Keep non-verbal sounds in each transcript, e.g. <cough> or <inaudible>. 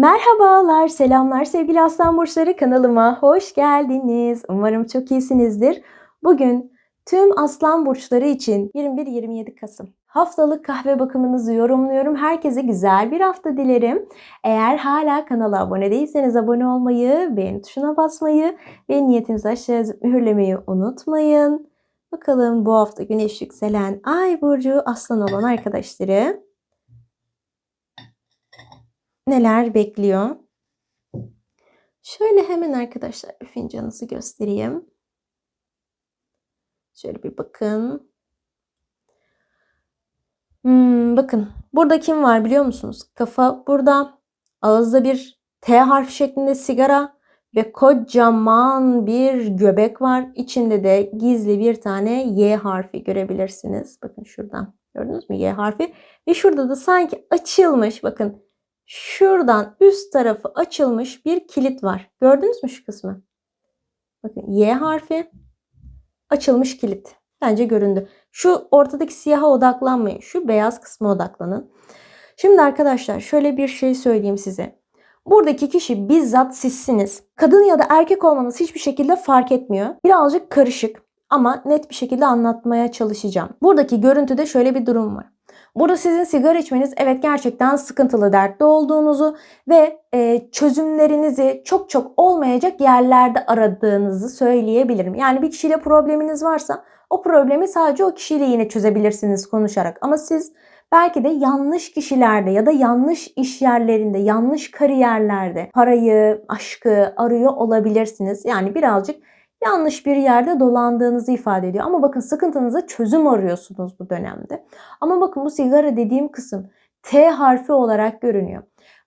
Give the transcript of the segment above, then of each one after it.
Merhabalar, selamlar sevgili Aslan Burçları kanalıma hoş geldiniz. Umarım çok iyisinizdir. Bugün tüm Aslan Burçları için 21-27 Kasım haftalık kahve bakımınızı yorumluyorum. Herkese güzel bir hafta dilerim. Eğer hala kanala abone değilseniz abone olmayı, beğeni tuşuna basmayı ve niyetinizi aşağı yazıp mühürlemeyi unutmayın. Bakalım bu hafta güneş yükselen ay burcu aslan olan arkadaşları neler bekliyor? Şöyle hemen arkadaşlar bir fincanınızı göstereyim. Şöyle bir bakın. Hmm, bakın burada kim var biliyor musunuz? Kafa burada. Ağızda bir T harfi şeklinde sigara ve kocaman bir göbek var. İçinde de gizli bir tane Y harfi görebilirsiniz. Bakın şuradan. Gördünüz mü Y harfi? Ve şurada da sanki açılmış bakın şuradan üst tarafı açılmış bir kilit var. Gördünüz mü şu kısmı? Bakın Y harfi açılmış kilit. Bence göründü. Şu ortadaki siyaha odaklanmayın. Şu beyaz kısma odaklanın. Şimdi arkadaşlar şöyle bir şey söyleyeyim size. Buradaki kişi bizzat sizsiniz. Kadın ya da erkek olmanız hiçbir şekilde fark etmiyor. Birazcık karışık ama net bir şekilde anlatmaya çalışacağım. Buradaki görüntüde şöyle bir durum var. Burada sizin sigara içmeniz evet gerçekten sıkıntılı dertli olduğunuzu ve e, çözümlerinizi çok çok olmayacak yerlerde aradığınızı söyleyebilirim. Yani bir kişiyle probleminiz varsa o problemi sadece o kişiyle yine çözebilirsiniz konuşarak. Ama siz belki de yanlış kişilerde ya da yanlış iş yerlerinde, yanlış kariyerlerde parayı, aşkı arıyor olabilirsiniz. Yani birazcık yanlış bir yerde dolandığınızı ifade ediyor. Ama bakın sıkıntınıza çözüm arıyorsunuz bu dönemde. Ama bakın bu sigara dediğim kısım T harfi olarak görünüyor.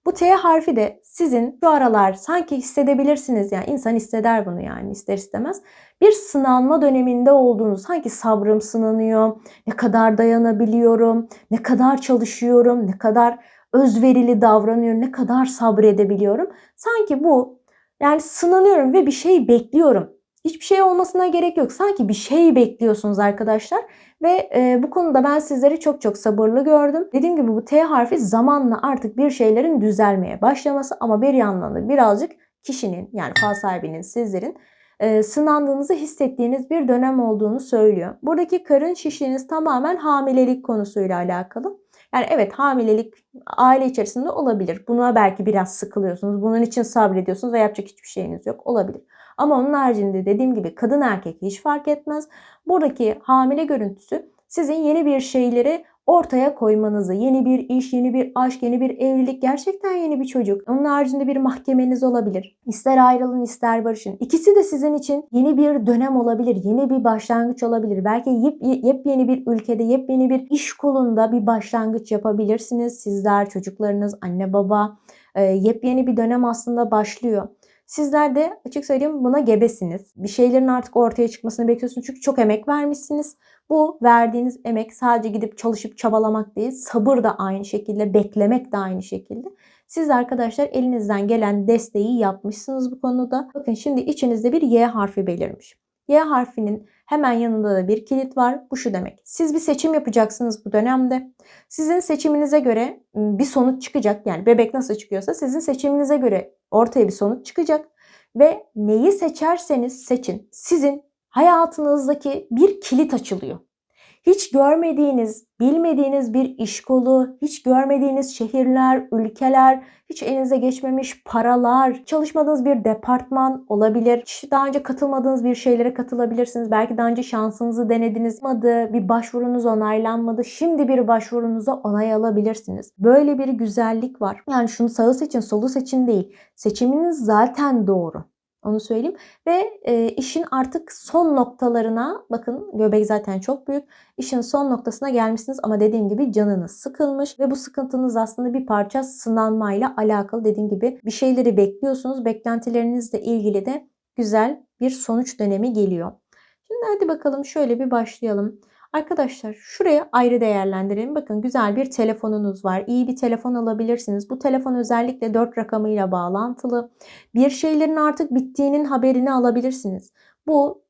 Bu T harfi de sizin şu aralar sanki hissedebilirsiniz yani insan hisseder bunu yani ister istemez. Bir sınanma döneminde olduğunuz sanki sabrım sınanıyor, ne kadar dayanabiliyorum, ne kadar çalışıyorum, ne kadar özverili davranıyorum, ne kadar sabredebiliyorum. Sanki bu yani sınanıyorum ve bir şey bekliyorum. Hiçbir şey olmasına gerek yok. Sanki bir şey bekliyorsunuz arkadaşlar. Ve e, bu konuda ben sizleri çok çok sabırlı gördüm. Dediğim gibi bu T harfi zamanla artık bir şeylerin düzelmeye başlaması ama bir yandan da birazcık kişinin yani fal sahibinin sizlerin e, sınandığınızı hissettiğiniz bir dönem olduğunu söylüyor. Buradaki karın şişliğiniz tamamen hamilelik konusuyla alakalı. Yani evet hamilelik aile içerisinde olabilir. Buna belki biraz sıkılıyorsunuz. Bunun için sabrediyorsunuz ve yapacak hiçbir şeyiniz yok. Olabilir. Ama onun haricinde dediğim gibi kadın erkek hiç fark etmez. Buradaki hamile görüntüsü sizin yeni bir şeyleri ortaya koymanızı, yeni bir iş, yeni bir aşk, yeni bir evlilik, gerçekten yeni bir çocuk. Onun haricinde bir mahkemeniz olabilir. İster ayrılın ister barışın. İkisi de sizin için yeni bir dönem olabilir, yeni bir başlangıç olabilir. Belki yep, yepyeni bir ülkede, yepyeni bir iş kolunda bir başlangıç yapabilirsiniz. Sizler, çocuklarınız, anne baba. E, yepyeni bir dönem aslında başlıyor. Sizler de açık söyleyeyim buna gebesiniz. Bir şeylerin artık ortaya çıkmasını bekliyorsunuz çünkü çok emek vermişsiniz. Bu verdiğiniz emek sadece gidip çalışıp çabalamak değil, sabır da aynı şekilde, beklemek de aynı şekilde. Siz arkadaşlar elinizden gelen desteği yapmışsınız bu konuda. Bakın şimdi içinizde bir Y harfi belirmiş. Y harfinin hemen yanında da bir kilit var. Bu şu demek. Siz bir seçim yapacaksınız bu dönemde. Sizin seçiminize göre bir sonuç çıkacak. Yani bebek nasıl çıkıyorsa sizin seçiminize göre ortaya bir sonuç çıkacak. Ve neyi seçerseniz seçin. Sizin hayatınızdaki bir kilit açılıyor hiç görmediğiniz, bilmediğiniz bir iş kolu, hiç görmediğiniz şehirler, ülkeler, hiç elinize geçmemiş paralar, çalışmadığınız bir departman olabilir. Hiç daha önce katılmadığınız bir şeylere katılabilirsiniz. Belki daha önce şansınızı denediniz. Olmadı, bir başvurunuz onaylanmadı. Şimdi bir başvurunuza onay alabilirsiniz. Böyle bir güzellik var. Yani şunu sağı seçin, solu seçin değil. Seçiminiz zaten doğru. Onu söyleyeyim. Ve e, işin artık son noktalarına bakın göbek zaten çok büyük. İşin son noktasına gelmişsiniz ama dediğim gibi canınız sıkılmış ve bu sıkıntınız aslında bir parça sınanmayla alakalı. Dediğim gibi bir şeyleri bekliyorsunuz. Beklentilerinizle ilgili de güzel bir sonuç dönemi geliyor. Şimdi hadi bakalım şöyle bir başlayalım. Arkadaşlar şuraya ayrı değerlendirelim. Bakın güzel bir telefonunuz var. İyi bir telefon alabilirsiniz. Bu telefon özellikle 4 rakamıyla bağlantılı. Bir şeylerin artık bittiğinin haberini alabilirsiniz. Bu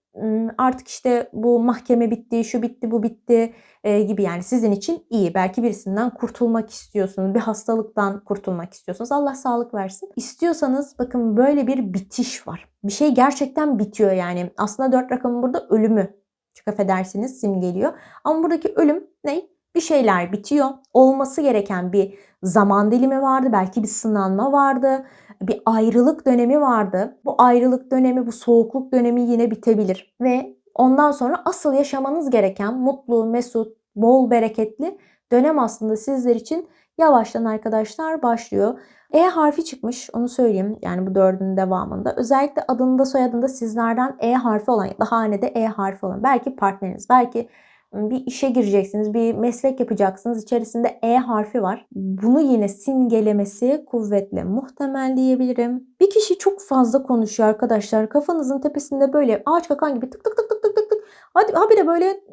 artık işte bu mahkeme bitti, şu bitti, bu bitti e, gibi yani sizin için iyi. Belki birisinden kurtulmak istiyorsunuz, bir hastalıktan kurtulmak istiyorsunuz. Allah sağlık versin. İstiyorsanız bakın böyle bir bitiş var. Bir şey gerçekten bitiyor yani. Aslında dört rakamın burada ölümü. Çok affedersiniz simgeliyor. Ama buradaki ölüm ne? Bir şeyler bitiyor. Olması gereken bir zaman dilimi vardı. Belki bir sınanma vardı. Bir ayrılık dönemi vardı. Bu ayrılık dönemi, bu soğukluk dönemi yine bitebilir. Ve ondan sonra asıl yaşamanız gereken mutlu, mesut, bol bereketli dönem aslında sizler için yavaştan arkadaşlar başlıyor. E harfi çıkmış onu söyleyeyim yani bu dördünün devamında. Özellikle adında soyadında sizlerden E harfi olan ya da hanede E harfi olan belki partneriniz belki bir işe gireceksiniz, bir meslek yapacaksınız. İçerisinde E harfi var. Bunu yine simgelemesi kuvvetle muhtemel diyebilirim. Bir kişi çok fazla konuşuyor arkadaşlar. Kafanızın tepesinde böyle ağaç kakan gibi tık tık tık tık. Hadi habire böyle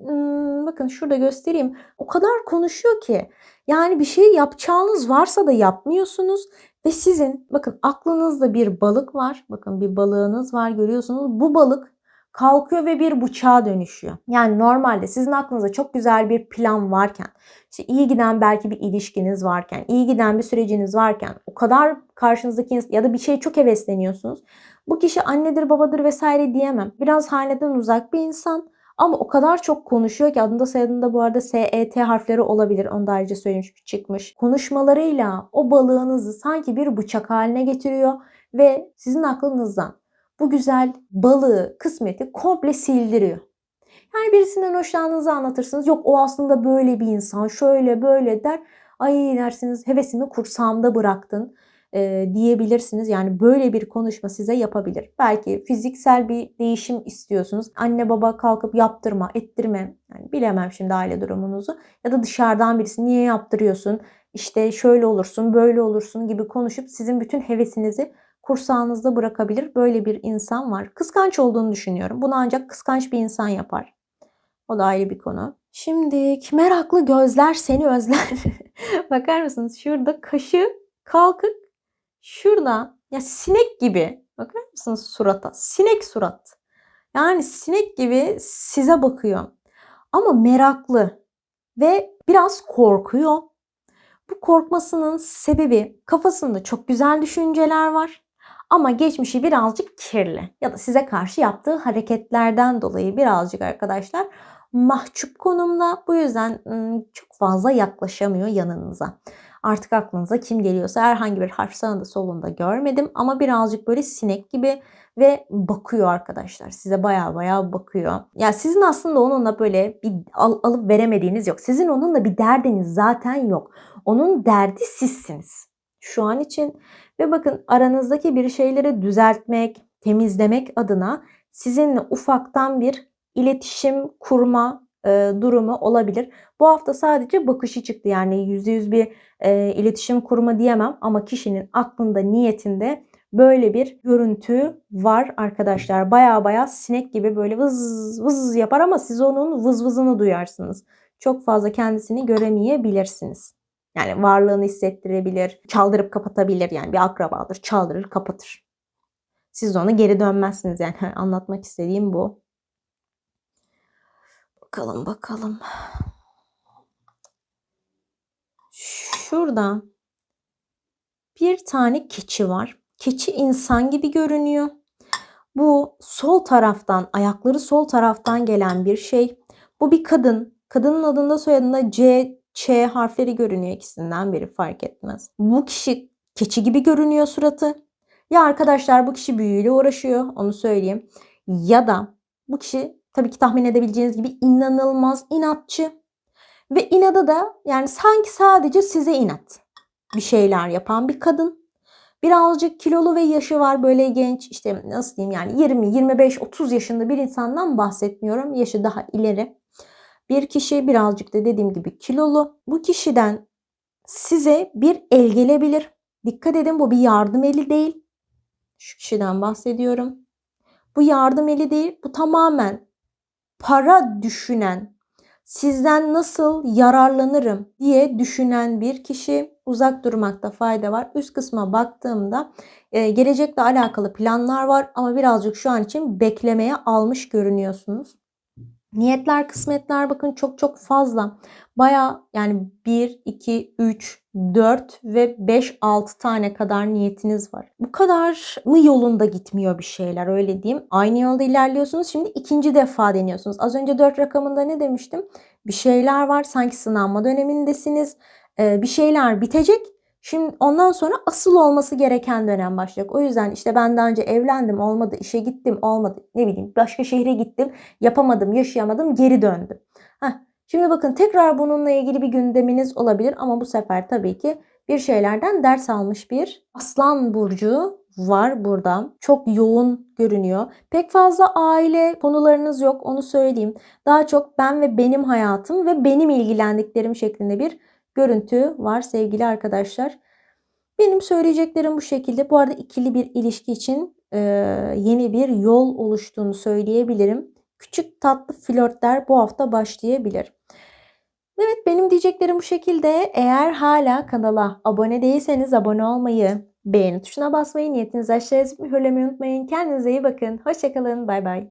bakın şurada göstereyim. O kadar konuşuyor ki. Yani bir şey yapacağınız varsa da yapmıyorsunuz. Ve sizin bakın aklınızda bir balık var. Bakın bir balığınız var görüyorsunuz. Bu balık kalkıyor ve bir bıçağa dönüşüyor. Yani normalde sizin aklınızda çok güzel bir plan varken, işte iyi giden belki bir ilişkiniz varken, iyi giden bir süreciniz varken, o kadar karşınızdaki ya da bir şey çok hevesleniyorsunuz. Bu kişi annedir, babadır vesaire diyemem. Biraz haneden uzak bir insan ama o kadar çok konuşuyor ki adında soyadında bu arada SET harfleri olabilir. Onu da ayrıca söylemiş çıkmış. Konuşmalarıyla o balığınızı sanki bir bıçak haline getiriyor ve sizin aklınızdan bu güzel balığı, kısmeti komple sildiriyor. Yani birisinden hoşlandığınızı anlatırsınız. Yok o aslında böyle bir insan, şöyle böyle der. Ay dersiniz hevesimi kursağımda bıraktın e, diyebilirsiniz. Yani böyle bir konuşma size yapabilir. Belki fiziksel bir değişim istiyorsunuz. Anne baba kalkıp yaptırma, ettirme. Yani bilemem şimdi aile durumunuzu. Ya da dışarıdan birisi niye yaptırıyorsun? İşte şöyle olursun, böyle olursun gibi konuşup sizin bütün hevesinizi kursağınızda bırakabilir. Böyle bir insan var. Kıskanç olduğunu düşünüyorum. Bunu ancak kıskanç bir insan yapar. O da ayrı bir konu. Şimdi meraklı gözler seni özler. <laughs> Bakar mısınız? Şurada kaşı kalkık. Şurada ya sinek gibi. Bakar mısınız surata? Sinek surat. Yani sinek gibi size bakıyor. Ama meraklı ve biraz korkuyor. Bu korkmasının sebebi kafasında çok güzel düşünceler var. Ama geçmişi birazcık kirli ya da size karşı yaptığı hareketlerden dolayı birazcık arkadaşlar mahcup konumda. Bu yüzden çok fazla yaklaşamıyor yanınıza. Artık aklınıza kim geliyorsa herhangi bir harf sağında solunda görmedim ama birazcık böyle sinek gibi ve bakıyor arkadaşlar. Size baya baya bakıyor. Ya yani sizin aslında onunla böyle bir al, alıp veremediğiniz yok. Sizin onunla bir derdiniz zaten yok. Onun derdi sizsiniz. Şu an için ve bakın aranızdaki bir şeyleri düzeltmek, temizlemek adına sizinle ufaktan bir iletişim kurma e, durumu olabilir. Bu hafta sadece bakışı çıktı yani %100 bir e, iletişim kurma diyemem ama kişinin aklında, niyetinde böyle bir görüntü var arkadaşlar. Baya baya sinek gibi böyle vız vız yapar ama siz onun vız vızını duyarsınız. Çok fazla kendisini göremeyebilirsiniz. Yani varlığını hissettirebilir, çaldırıp kapatabilir. Yani bir akrabadır, çaldırır, kapatır. Siz ona geri dönmezsiniz yani <laughs> anlatmak istediğim bu. Bakalım bakalım. Şurada bir tane keçi var. Keçi insan gibi görünüyor. Bu sol taraftan, ayakları sol taraftan gelen bir şey. Bu bir kadın. Kadının adında soyadında C, Ç harfleri görünüyor ikisinden biri fark etmez. Bu kişi keçi gibi görünüyor suratı. Ya arkadaşlar bu kişi büyüyle uğraşıyor onu söyleyeyim. Ya da bu kişi tabii ki tahmin edebileceğiniz gibi inanılmaz inatçı. Ve inada da yani sanki sadece size inat bir şeyler yapan bir kadın. Birazcık kilolu ve yaşı var böyle genç işte nasıl diyeyim yani 20, 25, 30 yaşında bir insandan bahsetmiyorum. Yaşı daha ileri. Bir kişi birazcık da dediğim gibi kilolu. Bu kişiden size bir el gelebilir. Dikkat edin bu bir yardım eli değil. Şu kişiden bahsediyorum. Bu yardım eli değil. Bu tamamen para düşünen, sizden nasıl yararlanırım diye düşünen bir kişi uzak durmakta fayda var. Üst kısma baktığımda e, gelecekle alakalı planlar var ama birazcık şu an için beklemeye almış görünüyorsunuz. Niyetler, kısmetler bakın çok çok fazla. Baya yani 1, 2, 3, 4 ve 5, 6 tane kadar niyetiniz var. Bu kadar mı yolunda gitmiyor bir şeyler öyle diyeyim. Aynı yolda ilerliyorsunuz. Şimdi ikinci defa deniyorsunuz. Az önce 4 rakamında ne demiştim? Bir şeyler var. Sanki sınanma dönemindesiniz. Ee, bir şeyler bitecek. Şimdi ondan sonra asıl olması gereken dönem başlayacak. O yüzden işte ben daha önce evlendim olmadı, işe gittim olmadı, ne bileyim başka şehre gittim, yapamadım, yaşayamadım, geri döndüm. Heh, şimdi bakın tekrar bununla ilgili bir gündeminiz olabilir ama bu sefer tabii ki bir şeylerden ders almış bir aslan burcu var burada. Çok yoğun görünüyor. Pek fazla aile konularınız yok onu söyleyeyim. Daha çok ben ve benim hayatım ve benim ilgilendiklerim şeklinde bir görüntü var sevgili arkadaşlar. Benim söyleyeceklerim bu şekilde. Bu arada ikili bir ilişki için yeni bir yol oluştuğunu söyleyebilirim. Küçük tatlı flörtler bu hafta başlayabilir. Evet benim diyeceklerim bu şekilde. Eğer hala kanala abone değilseniz abone olmayı, beğeni tuşuna basmayı, niyetinizi aşağıya mühürlemeyi unutmayın. Kendinize iyi bakın. Hoşçakalın. Bay bay.